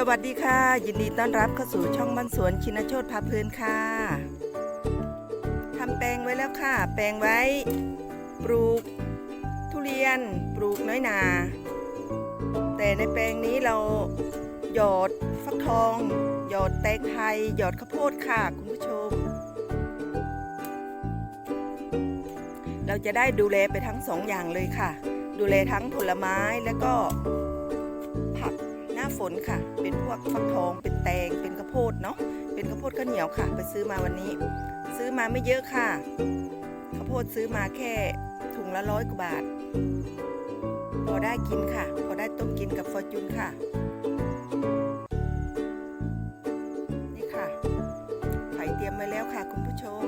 สวัสดีค่ะ ยินดีต้อนรับเข้าสู่ช่องบ้านสวนชินโชตพาเพลินค่ะทำแปลงไว้แล้วค่ะ แปลงไว้ ปลูก ทุเรียน ปลูกน้อยนา แต่ในแปลงนี้เราหยอดฟักทอง หยอดแตงไทย หยอดข้าวโพดค่ะ คุณผู้ชม เราจะได้ดูแลไปทั้งสองอย่างเลยค่ะ ดูแลทั้งผลไม้แล้วก็าฝนค่ะ เป็นพวกฟักทอง เป็นแตง เป็นข้าวโพดเนาะ เป็นข้าวโพดข้าวเหนียวค่ะ ไปซื้อมาวันนี้ ซื้อมาไม่เยอะค่ะ ข้าวโพดซื้อมาแค่ถุงละร้อยกว่าบาท พอได้กินค่ะ พอได้ต้มกินกับฟอร์จูนค่ะ นี่ค่ะไข่เตรียมไว้แล้วค่ะคุณผู้ชม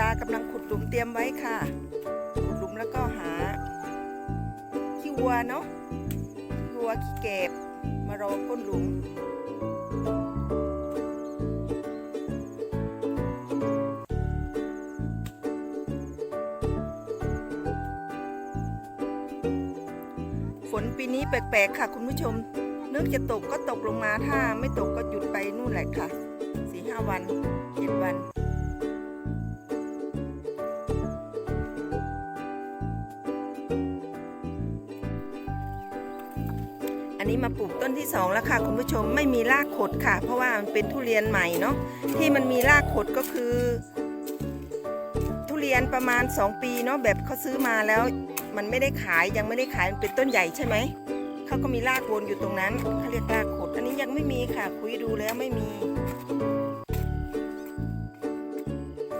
ตากำลังขุดหลุมเตรียมไว้ค่ะ ขุดหลุมแล้วก็หา ขี้วัวเนาะขี้วัวขี้เก็บมารอก้นหลุมฝนปีนี้แปลกๆค่ะ คุณผู้ชม นึกจะตกก็ตกลงมาถ้าไม่ตกก็หยุดไปนู่นแหละค่ะสี่ห้าวันเจ็ดวัน อันนี้มาปลูกต้นที่สองแล้วค่ะคุณผู้ชมไม่มีรากขดค่ะ เพราะว่ามันเป็นทุเรียนใหม่เนาะที่มันมีรากขดก็คือ ทุเรียนประมาณ 2 ปีเนาะแบบเขาซื้อมาแล้ว มันไม่ได้ขายยังไม่ได้ขายมันเป็นต้นใหญ่ใช่ไหมเขาก็มีรากวนอยู่ตรงนั้นเขาเรียกรากขด อันนี้ยังไม่มีค่ะ คุยดูแล้วไม่มี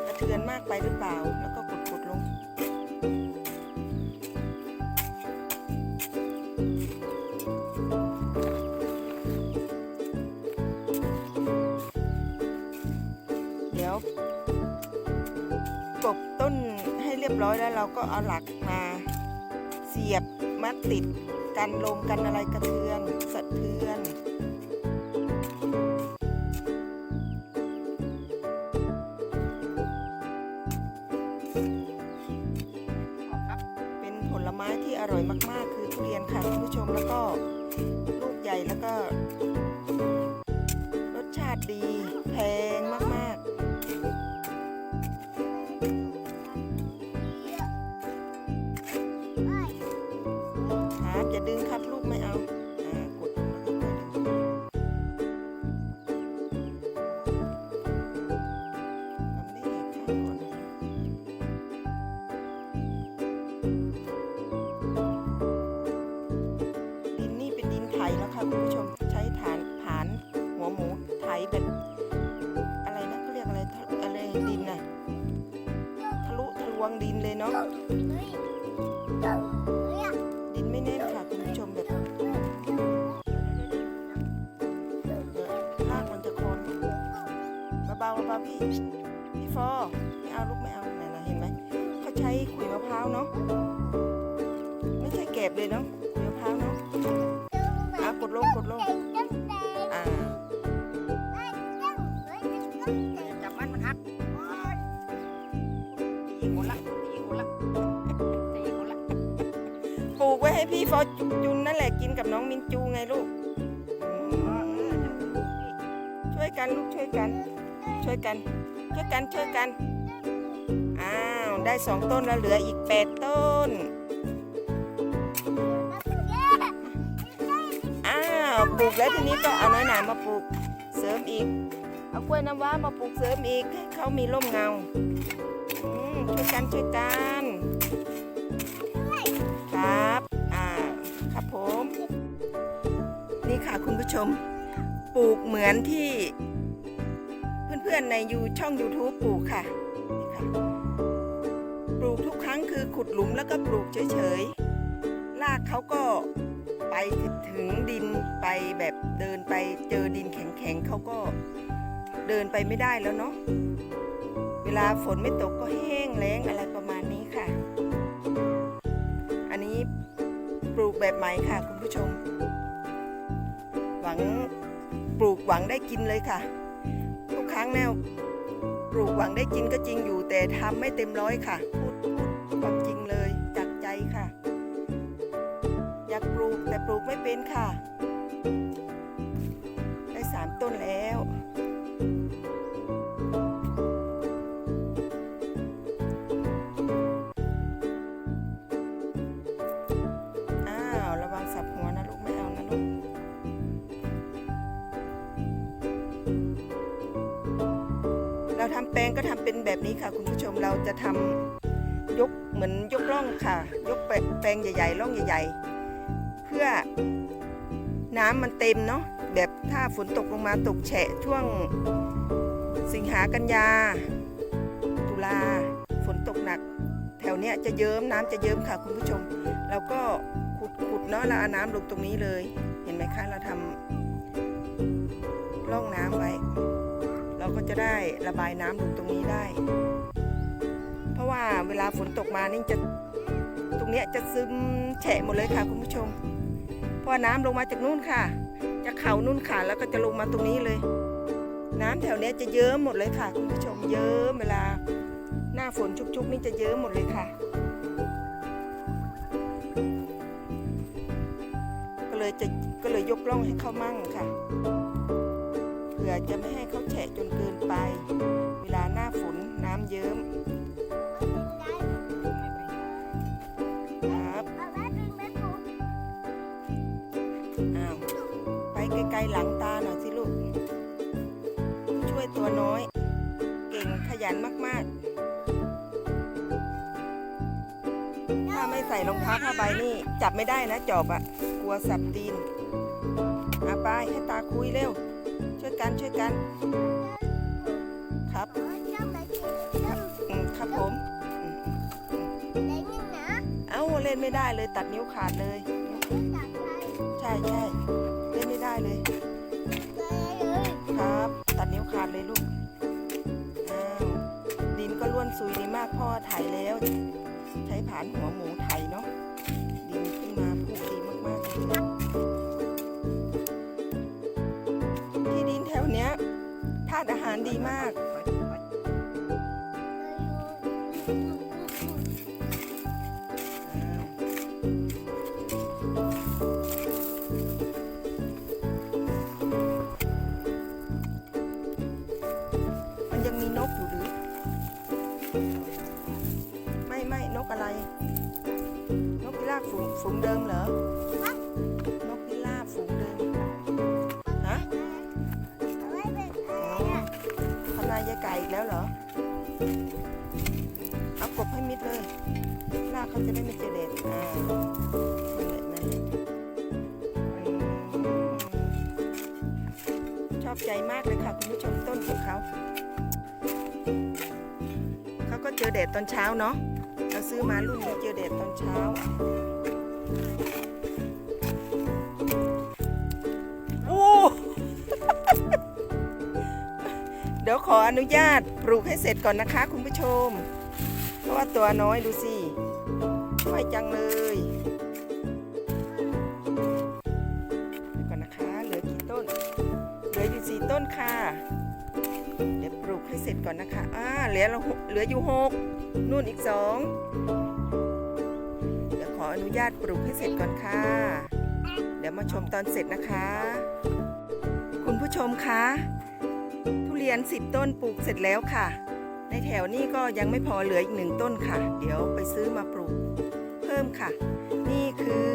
กระเทือนมากไปหรือเปล่า ดี๋ยวกบต้นให้เรียบร้อยแล้วเราก็เอาหลักมา เสียบมัดติดกันลมกันอะไรกระเทือนสะเทือนเป็นผลไม้ที่อร่อยมากๆ คือทุเรียนค่ะคุณผู้ชมแล้วก็ลูกใหญ่แล้วก็ ดินน่ะทะลุทะลวงดินเลยเนาะดินไม่แน่นค่ะคุณผู้ชมแบบเดี๋ยวรากมันจะโคนเบาๆเบาๆพี่พี่ฟอไม่เอาลูกไม่เอาไหนนะเห็นไหมเขาใช้ขุยมะพร้าวเนาะไม่ใช่แกบเลยเนาะขุยมะพร้าวเนาะอะกดลงกดลง ให้พี่ฟอจุนนั่นแหละกินกับน้องมินจูไงลูก ช่วยกันลูกช่วยกัน ช่วยกัน ช่วยกันช่วยกัน อ้าวได้สองต้นแล้วเหลืออีกแปดต้น อ้าวปลูกแล้วทีนี้ก็เอาน้อยหนามาปลูกเสริมอีก เอากล้วยน้ำว้ามาปลูกเสริมอีกให้เขามีร่มเงาช่วยกันช่วยกัน ชม ปลูกเหมือนที่เพื่อนๆในยูช่อง YouTube ปลูกค่ะนี่ค่ะ ปลูกทุกครั้งคือขุดหลุมแล้วก็ปลูกเฉยๆรากเขาก็ไปถึงดินไปแบบเดินไปเจอดินแข็งๆเขาก็เดินไปไม่ได้แล้วเนาะเวลาฝนไม่ตกก็แห้งแล้งอะไรประมาณนี้ค่ะ อันนี้ปลูกแบบใหม่ค่ะคุณผู้ชม วังปลูกหวังได้กินเลยค่ะ ทุกครั้งแนวปลูกหวังได้กินก็จริงอยู่ แต่ทำไม่เต็มร้อยค่ะพูดพูดความจริงเลยจากใจค่ะ อยากปลูกแต่ปลูกไม่เป็นค่ะ ได้สามต้นแล้ว ก็ทำเป็นแบบนี้ค่ะ คุณผู้ชมเราจะทำยกเหมือนยกร่องค่ะ ยกแปแปลงใหญ่ๆร่องใหญ่ ๆ เพื่อน้ำมันเต็มเนาะแบบถ้าฝนตกลงมาตกแฉะช่วงสิงหากันยา ตุลาฝนตกหนัก แถวเนี้ยจะเยิ้มน้ำจะเยิ้มค่ะ คุณผู้ชม เราก็ขุดขุดเนาะแล้วเอาน้ำลงตรงนี้เลย เห็นไหมคะเราทำร่องน้ำไว้ ก็จะได้ระบายน้ำลงตรงนี้ได้ เพราะว่าเวลาฝนตกมานี่จะตรงเนี้ยจะซึมแฉะหมดเลยค่ะคุณผู้ชม เพราะน้ำลงมาจากนู่นค่ะจะเข่านู่นค่ะแล้วก็จะลงมาตรงนี้เลย น้ำแถวเนี้ยจะเยิ้มหมดเลยค่ะ คุณผู้ชมเยิ้มเวลา หน้าฝนชุกๆนี่จะเยิ้มหมดเลยค่ะก็เลยจะก็เลยยกล่องให้เขามั่งค่ะ อจะไม่ให้เขาแฉะจนเกินไป เวลาหน้าฝนน้ำเยิ้มครับอ้าวไปไกลๆหลังตาหน่อยสิลูก ช่วยตัวน้อย เก่งขยันมากๆ ถ้าไม่ใส่รองเท้าผ้าใบนี่ จับไม่ได้นะจอบอะกลัวสับตีนอาไปให้ตาคุยเร็ว กันช่วยกัน ครับอืมครับผมอืมเอ้าเล่นไม่ได้เลยตัดนิ้วขาดเลย ใช่ใช่เล่นไม่ได้เลย ครับ ตัดนิ้วขาดเลยลูกอ้าวดินก็ล้วนซุยดีมากพ่อไถแล้ว ใช้ผ่านหัวหมูไถเนาะดินขึ้นมา ตุอาหารดีมาก มันยังมีนกอยู่หรือ ไม่ไม่นกอะไร นกพิราบฝูงฝูงเดิมเหรอ มิดเลยลากเขาจะได้ไม่เจอเด็ดอ่านั่นแหละนั่นแหละอืมชอบใจมากเลยค่ะคุณผู้ชมต้นของเขา เขาก็เจอแดดตอนเช้าเนาะเราซื้อมารุ่นนี้เจอแดดตอนเช้าโอ้เดี๋ยวขออนุญาตปลูกให้เสร็จก่อนนะคะคุณผู้ชมเพ ราะว่าตัวน้อยดูสิไวจังเลยเดี๋ยวก่อนนะคะ เหลือกี่ต้น เหลืออยู่สี่ต้นค่ะ เดี๋ยวปลูกให้เสร็จก่อนนะคะอ่าเหลือเราเหลืออยู่หกนู่นอีกสองเดี๋ยวขออนุญาตปลูกให้เสร็จก่อนค่ะ เดี๋ยวมาชมตอนเสร็จนะคะ คุณผู้ชมคะทุเรียนสิบต้นปลูกเสร็จแล้วค่ะ ในแถวนี้ก็ยังไม่พอเหลืออีกหนึ่งต้นค่ะ เดี๋ยวไปซื้อมาปลูก เพิ่มค่ะ นี่คือ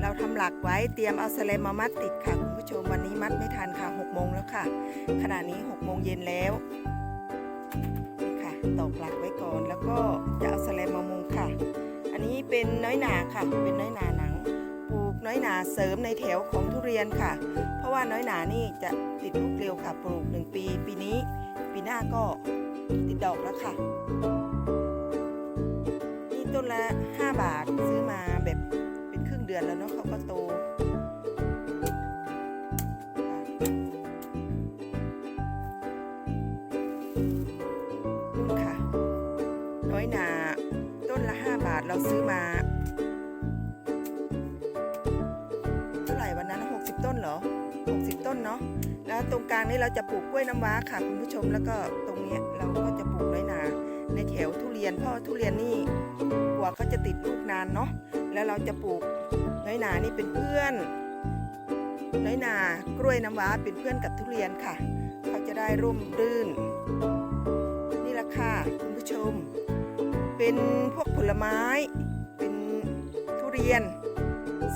เราทำหลักไว้เตรียมเอาสแลมมามัดติดค่ะคุณผู้ชมวันนี้มัดไม่ทันค่ะหกโมงแล้วค่ะ ขณะนี้6โมงเย็นแล้วนี่ค่ะตอกหลักไว้ก่อนแล้วก็จะเอาสแลมมามุงค่ะ อันนี้เป็นน้อยหนาค่ะ เป็นน้อยหนาหนังปลูกน้อยหนาเสริมในแถวของทุเรียนค่ะ เพราะว่าน้อยหนานี่จะติดลูกเร็วค่ะปลูกหนึ่งปี ปีนี้ ปีหน้าก็ ติดดอกแล้วค่ะ นี่ต้นละ 5 บาทซื้อมาแบบเป็นครึ่งเดือนแล้วเนาะเขาก็โตนู่นค่ะ น้อยหนา ต้นละ 5 บาทเราซื้อมา เท่าไหร่วันนั้น 60 ต้นเหรอ 60 ต้นเนาะแล้วตรงกลางนี้เราจะปลูกกล้วยน้ำว้าค่ะ คุณผู้ชมแล้วก็ตรงเนี้ย เราก็จะปลูกน้อยนาในแถวทุเรียนเพราะทุเรียนนี่กว่าเขาจะติดลูกนานเนาะแล้วเราจะปลูกน้อยนานี่เป็นเพื่อน น้อยนากล้วยน้ำว้าเป็นเพื่อนกับทุเรียนค่ะ เขาจะได้ร่มรื่น นี่ละค่ะคุณผู้ชม เป็นพวกผลไม้ เป็นทุเรียน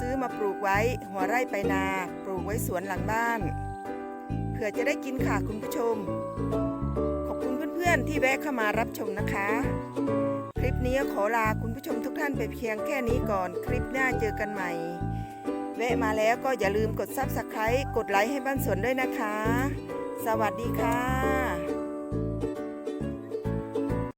ซื้อมาปลูกไว้หัวไร่ไปนา ปลูกไว้สวนหลังบ้านเผื่อจะได้กินค่ะคุณผู้ชม ท่านๆที่แวะเข้ามารับชมนะคะ คลิปนี้ขอลาคุณผู้ชมทุกท่านไปเพียงแค่นี้ก่อน คลิปหน้าเจอกันใหม่ แวะมาแล้วก็อย่าลืมกดซับสไครต์กดไลค์ให้บ้านสวนด้วยนะคะ สวัสดีค่ะ